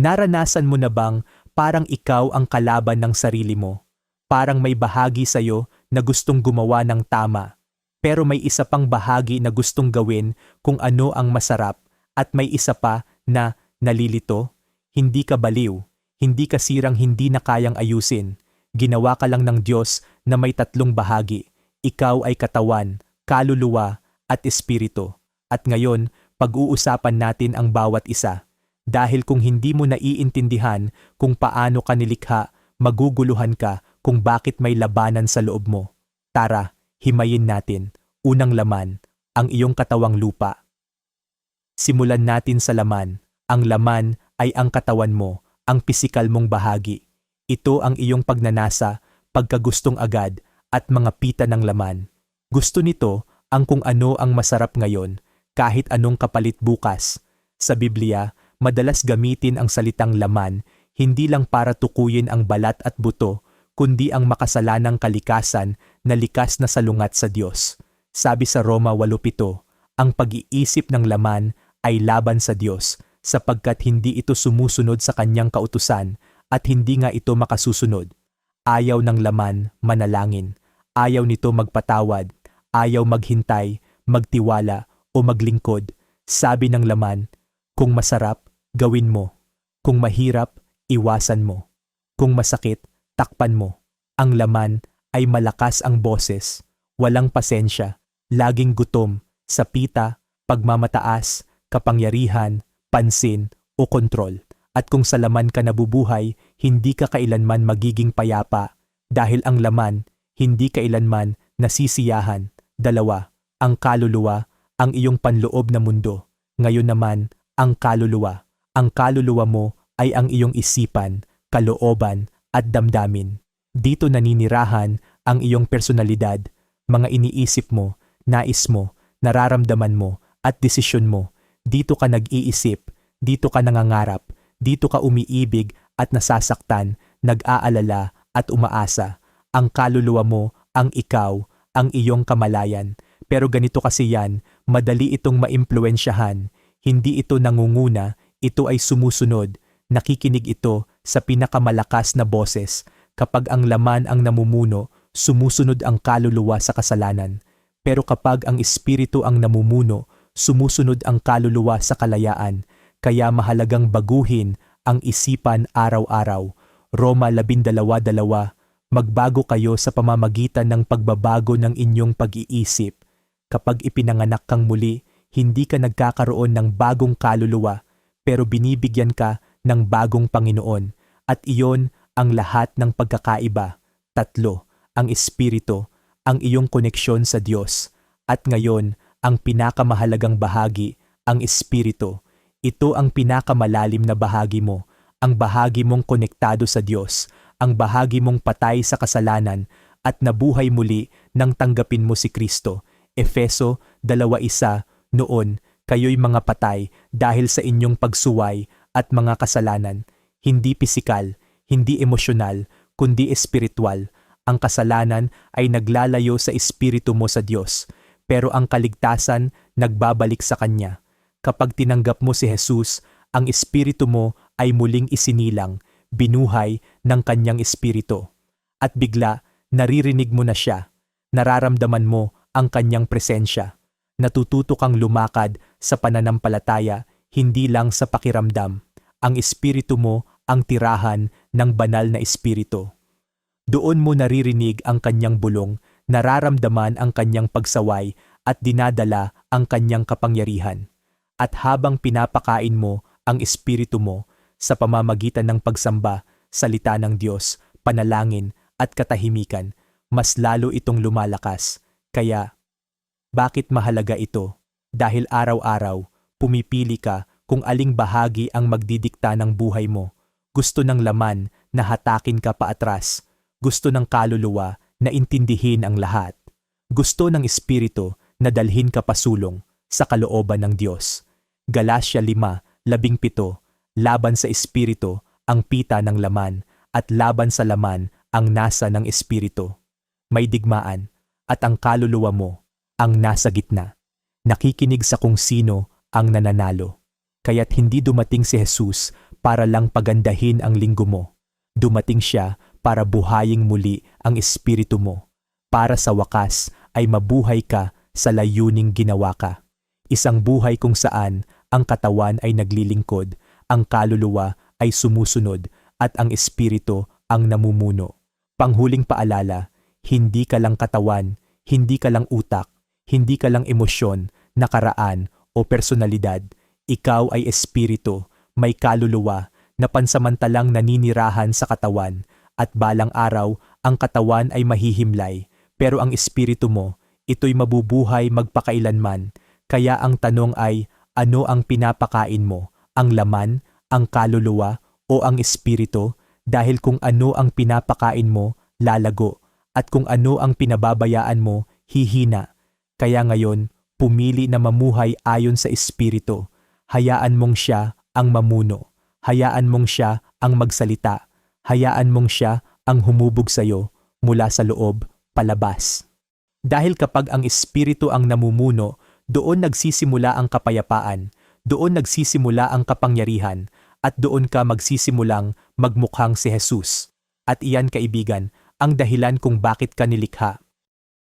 Naranasan mo na bang parang ikaw ang kalaban ng sarili mo? Parang may bahagi sa'yo na gustong gumawa ng tama, pero may isa pang bahagi na gustong gawin kung ano ang masarap at may isa pa na nalilito? Hindi ka baliw, hindi ka sirang hindi na kayang ayusin. Ginawa ka lang ng Diyos na may tatlong bahagi. Ikaw ay katawan, kaluluwa, at espiritu. At ngayon, pag-uusapan natin ang bawat isa. Dahil kung hindi mo naiintindihan kung paano ka nilikha, maguguluhan ka kung bakit may labanan sa loob mo. Tara, himayin natin. Unang laman, ang iyong katawang lupa. Simulan natin sa laman. Ang laman ay ang katawan mo, ang pisikal mong bahagi. Ito ang iyong pagnanasa, pagkagustong agad, at mga pita ng laman. Gusto nito ang kung ano ang masarap ngayon, kahit anong kapalit bukas. Sa Biblia, madalas gamitin ang salitang laman, hindi lang para tukuyin ang balat at buto, kundi ang makasalanang kalikasan na likas na salungat sa Diyos. Sabi sa Roma 8.7, ang pag-iisip ng laman ay laban sa Diyos, sapagkat hindi ito sumusunod sa kanyang kautusan at hindi nga ito makasusunod. Ayaw ng laman manalangin. Ayaw nito magpatawad. Ayaw maghintay, magtiwala o maglingkod. Sabi ng laman, kung masarap, gawin mo. Kung mahirap, iwasan mo. Kung masakit, takpan mo. Ang laman ay malakas ang boses, walang pasensya, laging gutom, sapita, pagmamataas, kapangyarihan, pansin o kontrol. At kung sa laman ka nabubuhay, hindi ka kailanman magiging payapa dahil ang laman hindi kailanman nasisiyahan. Dalawa, ang kaluluwa, ang iyong panloob na mundo. Ngayon naman, ang kaluluwa. Ang kaluluwa mo ay ang iyong isipan, kalooban at damdamin. Dito naninirahan ang iyong personalidad, mga iniisip mo, nais mo, nararamdaman mo at desisyon mo. Dito ka nag-iisip, dito ka nangangarap, dito ka umiibig at nasasaktan, nag-aalala at umaasa. Ang kaluluwa mo, ang ikaw, ang iyong kamalayan. Pero ganito kasi yan, madali itong maimpluensyahan. Hindi ito nangunguna, ito ay sumusunod. Nakikinig ito sa pinakamalakas na boses. Kapag ang laman ang namumuno, sumusunod ang kaluluwa sa kasalanan. Pero kapag ang espiritu ang namumuno, sumusunod ang kaluluwa sa kalayaan kaya mahalagang baguhin ang isipan araw-araw. Roma 12.2 Magbago kayo sa pamamagitan ng pagbabago ng inyong pag-iisip. Kapag ipinanganak kang muli, hindi ka nagkakaroon ng bagong kaluluwa, pero binibigyan ka ng bagong Panginoon. At iyon ang lahat ng pagkakaiba. Tatlo, ang Espiritu, ang iyong koneksyon sa Diyos. At ngayon, ang pinakamahalagang bahagi, ang Espiritu ito ang pinakamalalim na bahagi mo, ang bahagi mong konektado sa Diyos, ang bahagi mong patay sa kasalanan at nabuhay muli nang tanggapin mo si Kristo. Efeso 2.1 Noon, kayo'y mga patay dahil sa inyong pagsuway at mga kasalanan, hindi pisikal, hindi emosyonal, kundi espiritual. Ang kasalanan ay naglalayo sa espiritu mo sa Diyos, pero ang kaligtasan nagbabalik sa Kanya kapag tinanggap mo si Jesus, ang espiritu mo ay muling isinilang, binuhay ng kanyang espiritu. At bigla, naririnig mo na siya, nararamdaman mo ang kanyang presensya. Natututo kang lumakad sa pananampalataya, hindi lang sa pakiramdam. Ang espiritu mo ang tirahan ng banal na espiritu. Doon mo naririnig ang kanyang bulong, nararamdaman ang kanyang pagsaway at dinadala ang kanyang kapangyarihan at habang pinapakain mo ang espiritu mo sa pamamagitan ng pagsamba, salita ng Diyos, panalangin at katahimikan, mas lalo itong lumalakas. Kaya, bakit mahalaga ito? Dahil araw-araw, pumipili ka kung aling bahagi ang magdidikta ng buhay mo. Gusto ng laman na hatakin ka paatras. Gusto ng kaluluwa na intindihin ang lahat. Gusto ng espiritu na dalhin ka pasulong sa kalooban ng Diyos. Galasya 5:17 Laban sa espiritu ang pita ng laman at laban sa laman ang nasa ng espiritu. May digmaan at ang kaluluwa mo ang nasa gitna. Nakikinig sa kung sino ang nananalo. Kaya't hindi dumating si Jesus para lang pagandahin ang linggo mo. Dumating siya para buhaying muli ang espiritu mo. Para sa wakas ay mabuhay ka sa layuning ginawa ka. Isang buhay kung saan ang katawan ay naglilingkod, ang kaluluwa ay sumusunod, at ang espiritu ang namumuno. Panghuling paalala, hindi ka lang katawan, hindi ka lang utak, hindi ka lang emosyon, nakaraan o personalidad. Ikaw ay espiritu, may kaluluwa, na pansamantalang naninirahan sa katawan, at balang araw ang katawan ay mahihimlay, pero ang espiritu mo, ito'y mabubuhay magpakailanman. Kaya ang tanong ay, ano ang pinapakain mo? Ang laman, ang kaluluwa, o ang espiritu? Dahil kung ano ang pinapakain mo, lalago. At kung ano ang pinababayaan mo, hihina. Kaya ngayon, pumili na mamuhay ayon sa espiritu. Hayaan mong siya ang mamuno. Hayaan mong siya ang magsalita. Hayaan mong siya ang humubog sa'yo mula sa loob, palabas. Dahil kapag ang espiritu ang namumuno, doon nagsisimula ang kapayapaan, doon nagsisimula ang kapangyarihan, at doon ka magsisimulang magmukhang si Jesus. At iyan kaibigan, ang dahilan kung bakit ka nilikha.